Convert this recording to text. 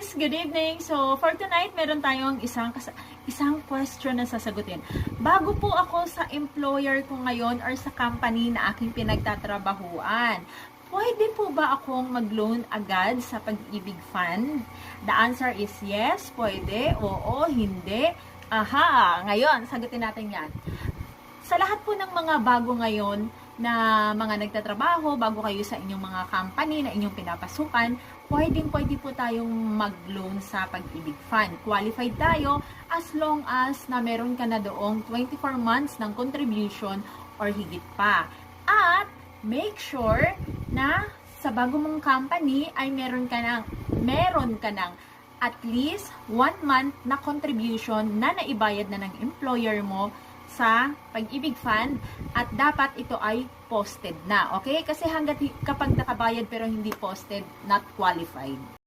guys! Good evening! So, for tonight, meron tayong isang, isang question na sasagutin. Bago po ako sa employer ko ngayon or sa company na aking pinagtatrabahuan, pwede po ba akong mag-loan agad sa pag-ibig fund? The answer is yes, pwede, oo, hindi. Aha! Ngayon, sagutin natin yan sa lahat po ng mga bago ngayon na mga nagtatrabaho, bago kayo sa inyong mga company na inyong pinapasukan, pwedeng pwede po tayong mag-loan sa Pag-ibig Fund. Qualified tayo as long as na meron ka na doong 24 months ng contribution or higit pa. At make sure na sa bago mong company ay meron ka ng meron ka ng at least one month na contribution na naibayad na ng employer mo sa pag-ibig fund at dapat ito ay posted na. Okay? Kasi hanggat kapag nakabayad pero hindi posted, not qualified.